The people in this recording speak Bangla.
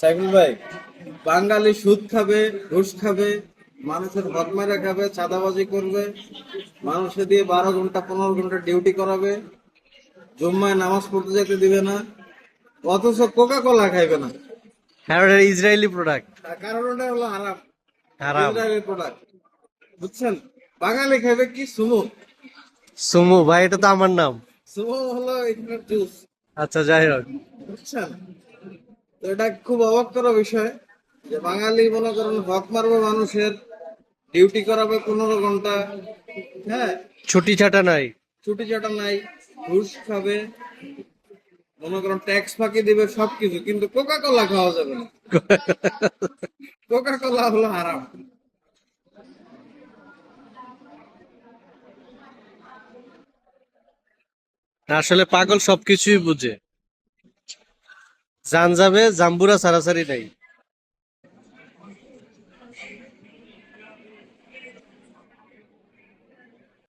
সাইফুল ভাই বাঙালি সুদ খাবে ঘুষ খাবে মানুষের বদমাইরা খাবে চাঁদাবাজি করবে মানুষে দিয়ে বারো ঘণ্টা পনেরো ঘণ্টা ডিউটি করাবে জুম্মায় নামাজ পড়তে যেতে দিবে না অথচ কোকা কোলা খাইবে না। কারণ এটা ইসরায়েলি প্রোডাক্ট কারণ ওটা হলো হারাম। হারাম। ইসরায়েলের product। বুঝছেন? বাঙালি খাইবে কি? সুমো। সুমু ভাই এটা তো আমার নাম। সুমো হলো জুস আচ্ছা যাই হোক। বুঝছেন? এটা খুব অবাক করা বিষয় যে বাঙালি মনে করেন হক মারবে মানুষের ডিউটি করাবে পনেরো ঘণ্টা হ্যাঁ? ছুটি ছাটা নাই। ছুটি চাটা নাই ঘুষ খাবে মনে করেন ট্যাক্স ফাঁকি দিবে সবকিছু। কিন্তু কোকা কোলা খাওয়া যাবে না। কোকা কোলা হলো হারাম। আসলে পাগল সবকিছুই বুঝে। জান যাবে জাম্বুরা সারাসারি নাই।